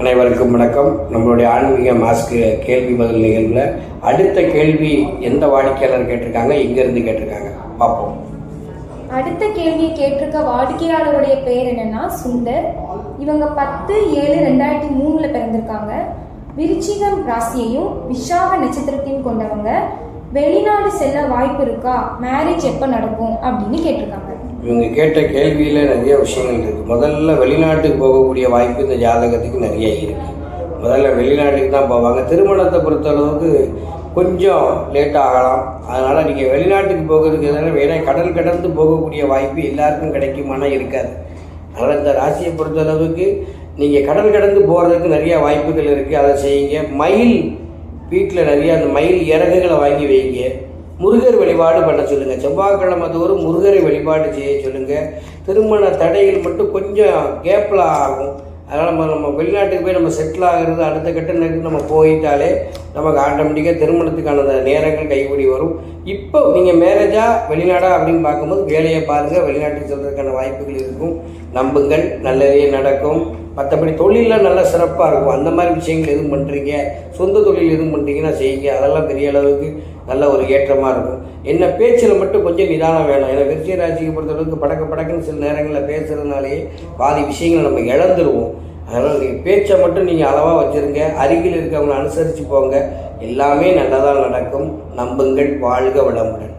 அனைவருக்கும் வணக்கம். நம்மளுடைய ஆன்மீக மாஸ்க் கேள்வி பதில் நிகழ்வில் அடுத்த கேள்வி எந்த வாடிக்கையாளர் கேட்டிருக்காங்க? எங்கேருந்து கேட்டிருக்காங்க? பார்ப்போம். அடுத்த கேள்வியை கேட்டிருக்க வாடிக்கையாளருடைய பெயர் என்னன்னா சுந்தர். இவங்க பத்து ஏழு ரெண்டாயிரத்தி மூணுல பிறந்திருக்காங்க. விருச்சிகம் ராசியையும் விஷாக நட்சத்திரத்தையும் கொண்டவங்க. வெளிநாடு செல்ல வாய்ப்பு இருக்கா? மேரேஜ் எப்போ நடக்கும்? அப்படின்னு கேட்டிருக்காங்க. இவங்க கேட்ட கேள்வியில் நிறைய விஷயங்கள் இருக்குது முதல்ல வெளிநாட்டுக்கு போகக்கூடிய வாய்ப்பு இந்த ஜாதகத்துக்கு நிறைய இருக்குது முதல்ல வெளிநாட்டுக்கு தான் போவாங்க. திருமணத்தை பொறுத்தளவுக்கு கொஞ்சம் லேட் ஆகலாம். அதனால் நீங்கள் வெளிநாட்டுக்கு போகிறதுக்கு எதனால் வேணா கடல் கடந்து போகக்கூடிய வாய்ப்பு எல்லாருக்கும் கிடைக்குமானா இருக்காது. அதனால் இந்த ராசியை பொறுத்தளவுக்கு நீங்கள் கடல் கடந்து போகிறதுக்கு நிறைய வாய்ப்புகள் இருக்குது அதை செய்யுங்க. மயில் வீட்டில் நிறைய அந்த மயில் இறகுகளை வாங்கி வைங்க. முருகர் வழிபாடு பண்ண சொல்லுங்கள் செவ்வாய்க்கிழமை தோறும் முருகரை வழிபாடு செய்ய சொல்லுங்கள் திருமண தடைகள் மட்டும் கொஞ்சம் கேப்பில் ஆகும். அதனால் நம்ம நம்ம வெளிநாட்டுக்கு போய் நம்ம செட்டில் ஆகிறது அடுத்த கட்டத்துக்கு நம்ம போயிட்டாலே நமக்கு ஆட்டோமேட்டிக்காக திருமணத்துக்கான அந்த நேரங்கள் கைகூடி வரும். இப்போ நீங்கள் மேரேஜா வெளிநாடா அப்படின்னு பார்க்கும்போது வேலையை பாருங்கள் வெளிநாட்டுக்கு செல்வதற்கான வாய்ப்புகள் இருக்கும். நம்புங்கள். நல்லதே நடக்கும். மற்றபடி தொழிலில் நல்லா சிறப்பாக இருக்கும். அந்த மாதிரி விஷயங்கள் எதுவும் பண்ணுறீங்க சொந்த தொழில் எதுவும் பண்ணுறீங்கன்னா செய்யுங்க. அதெல்லாம் பெரிய அளவுக்கு நல்ல ஒரு ஏற்றமாக இருக்கும். என்ன பேச்சில் மட்டும் கொஞ்சம் நிதானம் வேணும். ஏன்னா விருச்சிக ராசியை பொறுத்தளவுக்கு படக்க படக்குன்னு சில நேரங்களில் பேசுகிறதுனாலேயே பாதி விஷயங்களை நம்ம இழந்துருவோம். அதனால் நீங்கள் பேச்சை மட்டும் நீங்கள் அளவாக வச்சுருங்க. அருகில் இருக்கவங்களை அனுசரித்து போங்க. எல்லாமே நல்லதாக நடக்கும். நம்புங்கள். வாழ்க வளமுடன்.